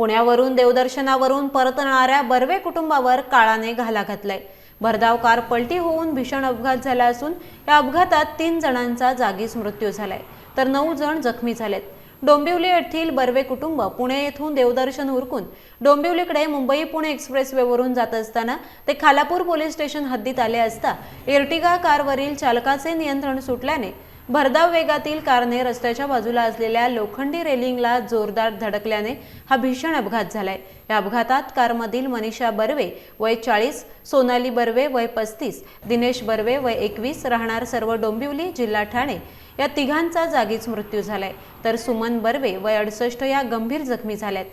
पुण्यावरून देवदर्शनावरून परतणाऱ्या बर्वे कुटुंबावर काळाने घाला घातलाय. भरधाव कार पलटी होऊन भीषण अपघात झाला असून या अपघातात तीन जणांचा जागीच मृत्यू झालाय. तर नऊ जण जखमी झालेत. डोंबिवली येथील बर्वे कुटुंब पुणे येथून देवदर्शन उरकून डोंबिवलीकडे मुंबई पुणे एक्सप्रेसवेवरून जात असताना ते खालापूर पोलीस स्टेशन हद्दीत आले असता एर्टिगा कारवरील चालकाचे नियंत्रण सुटल्याने भरधाव वेगातील कारने रस्त्याच्या बाजूला असलेल्या लोखंडी रेलिंगला जोरदार धडकल्याने हा भीषण अपघात झालाय. या अपघातात कारमधील मनीषा बर्वे वय चाळीस सोनाली बर्वे वय पस्तीस दिनेश बर्वे वय एकवीस राहणार सर्व डोंबिवली जिल्हा ठाणे. या तिघांचा जागीच मृत्यू झालाय. तर सुमन बर्वे वय अडुसष्ट या गंभीर जखमी झाल्यात.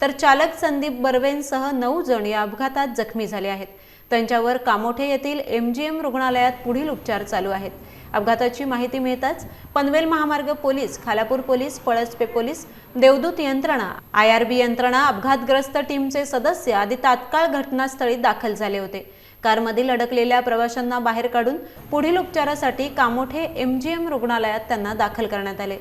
तर चालक संदीप बर्वेंसह नऊ जण या अपघातात जखमी झाले आहेत. त्यांच्यावर कामोठे येथील एमजीएम रुग्णालयात पुढील उपचार चालू आहेत. अपघाताची माहिती मिळताच पनवेल महामार्ग police Khalapur police Palaspe police देवदूत यंत्रणा आय आर बी यंत्रणा अपघातग्रस्त टीमचे सदस्य आदी तात्काळ घटनास्थळी दाखल झाले होते. कारमधील अडकलेल्या प्रवाशांना बाहेर काढून पुढील उपचारासाठी कामोठे एमजीएम रुग्णालयात त्यांना दाखल करण्यात आले.